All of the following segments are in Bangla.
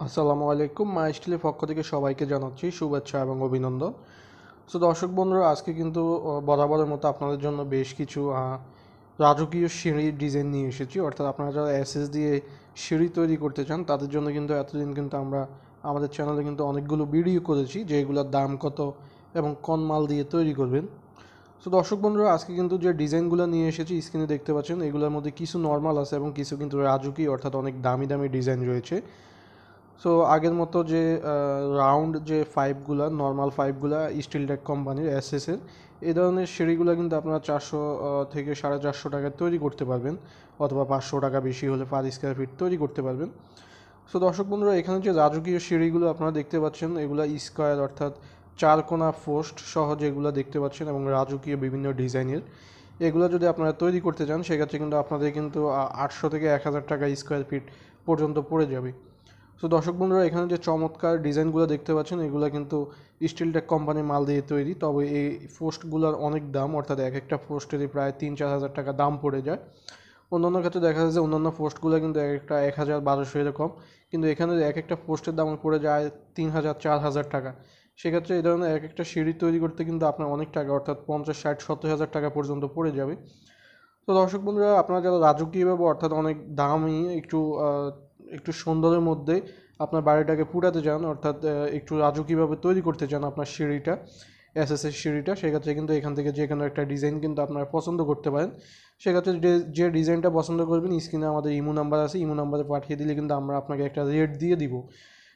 আসসালামু আলাইকুম, মা স্টিলের পক্ষ থেকে সবাইকে জানাচ্ছি শুভেচ্ছা এবং অভিনন্দন। সো দর্শক বন্ধুরা, আজকে কিন্তু বরাবরের মতো আপনাদের জন্য বেশ কিছু রাজকীয় সিঁড়ির ডিজাইন নিয়ে এসেছি। অর্থাৎ আপনারা যারা এসএস দিয়ে সিঁড়ি তৈরি করতে চান, তাদের জন্য কিন্তু এতদিন কিন্তু আমরা আমাদের চ্যানেলে কিন্তু অনেকগুলো ভিডিও করেছি যে এগুলোর দাম কত এবং কোন মাল দিয়ে তৈরি করবেন। সো দর্শক বন্ধুরা, আজকে কিন্তু যে ডিজাইনগুলো নিয়ে এসেছি, স্ক্রিনে দেখতে পাচ্ছেন, এগুলোর মধ্যে কিছু নর্মাল আছে এবং কিছু কিন্তু রাজুকি অর্থাৎ অনেক দামি দামি ডিজাইন রয়েছে। সো আগের মতো যে রাউন্ড যে পাইপগুলো নর্মাল পাইপগুলো স্টিল টেক কোম্পানির এসএসের এই ধরনের সিঁড়িগুলো কিন্তু আপনারা চারশো থেকে সাড়ে চারশো টাকায় তৈরি করতে পারবেন। অথবা পাঁচশো টাকা বেশি হলে পার স্কোয়ার ফিট তৈরি করতে পারবেন। সো দর্শক বন্ধুরা, এখানে যে রাজকীয় সিঁড়িগুলো আপনারা দেখতে পাচ্ছেন, এগুলো স্কোয়ার অর্থাৎ চার কোনা পোস্ট সহ যেগুলো দেখতে পাচ্ছেন এবং রাজকীয় বিভিন্ন ডিজাইনের এগুলো যদি আপনারা তৈরি করতে চান, সেক্ষেত্রে কিন্তু আপনাদের কিন্তু আটশো থেকে এক হাজার টাকা স্কোয়ার ফিট পর্যন্ত পড়ে যাবে। তো দর্শক বন্ধুরা, এখানে যে চমৎকার ডিজাইনগুলো দেখতে পাচ্ছেন, এগুলো কিন্তু স্টিল টেক কোম্পানির মাল দিয়ে তৈরি। তবে এই পোস্টগুলোর অনেক দাম, অর্থাৎ এক একটা পোস্টেরই প্রায় তিন চার হাজার টাকা দাম পড়ে যায়। অন্যান্য ক্ষেত্রে দেখা যায় যে অন্যান্য পোস্টগুলো কিন্তু এক একটা এক হাজার, বারোশো এরকম। কিন্তু এখানে এক একটা পোস্টের দাম পড়ে যায় তিন হাজার, চার হাজার টাকা। সেক্ষেত্রে এই ধরনের এক একটা সিঁড়ি তৈরি করতে কিন্তু আপনার অনেক টাকা, অর্থাৎ পঞ্চাশ, ষাট, সত্তর হাজার টাকা পর্যন্ত পড়ে যাবে। তো দর্শক বন্ধুরা, আপনারা যারা রাজকীয়ভাবে অর্থাৎ অনেক দামি, একটু একটু সুন্দরের মধ্যে আপনার বাড়িটাকে পুরাতে চান অর্থাৎ একটু রাজকীয়ভাবে তৈরি করতে চান আপনার সিঁড়িটা এসএসএস সিঁড়িটা। সেক্ষেত্রে কিন্তু এখান থেকে যে কোনো একটা ডিজাইন কিন্তু আপনারা পছন্দ করতে পারেন। সেক্ষেত্রে যে যে ডিজাইনটা পছন্দ করবেন, স্ক্রিনে আমাদের ইমো নাম্বার আছে, ইমো নাম্বারে পাঠিয়ে দিলে কিন্তু আমরা আপনাকে একটা রেট দিয়ে দিব।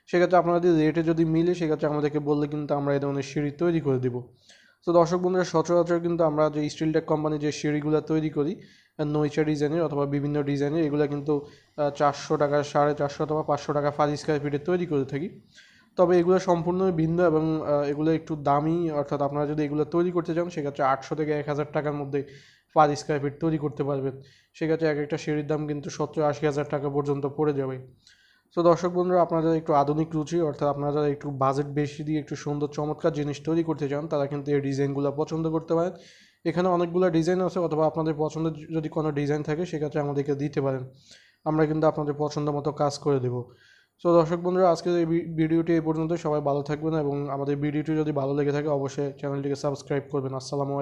সেক্ষেত্রে আপনাদের রেটে যদি মিলে, সেক্ষেত্রে আমাদেরকে বললে কিন্তু আমরা এই ধরনের সিঁড়ি তৈরি করে দিব। তো দর্শক বন্ধুরা, সচরাচর কিন্তু আমরা যে স্টিল টেক কোম্পানি যে সিঁড়িগুলো তৈরি করি নৈচা ডিজাইনের অথবা বিভিন্ন ডিজাইনের, এগুলো কিন্তু চারশো টাকা, সাড়ে চারশো অথবা পাঁচশো টাকা পার স্কোয়ার ফিটে তৈরি করে থাকি। তবে এগুলো সম্পূর্ণ ভিন্ন এবং এগুলো একটু দামি, অর্থাৎ আপনারা যদি এগুলো তৈরি করতে চান, সেক্ষেত্রে আটশো থেকে এক হাজার টাকার মধ্যে পার স্কোয়ার ফিট তৈরি করতে পারবেন। সেক্ষেত্রে এক একটা সিঁড়ির দাম কিন্তু সত্তর আশি হাজার টাকা পর্যন্ত পড়ে যাবে। তো দর্শক বন্ধুরা, আপনারা যারা একটু আধুনিক রুচি, অর্থাৎ আপনারা যারা একটু বাজেট বেশি দিয়ে একটু সুন্দর, চমৎকার জিনিস তৈরি করতে চান, তারা কিন্তু এই ডিজাইনগুলো পছন্দ করতে পারেন। এখানে অনেকগুলো ডিজাইন আছে, অথবা আপনাদের পছন্দের যদি কোনো ডিজাইন থাকে, সেক্ষেত্রে আমাদেরকে দিতে পারেন। আমরা কিন্তু আপনাদের পছন্দ মতো কাজ করে দেবো। সো দর্শক বন্ধুরা, আজকের এই ভিডিওটি এই পর্যন্ত সবাই ভালো থাকবেন এবং আমাদের ভিডিওটি যদি ভালো লেগে থাকে, অবশ্যই চ্যানেলটিকে সাবস্ক্রাইব করবেন। আসসালামু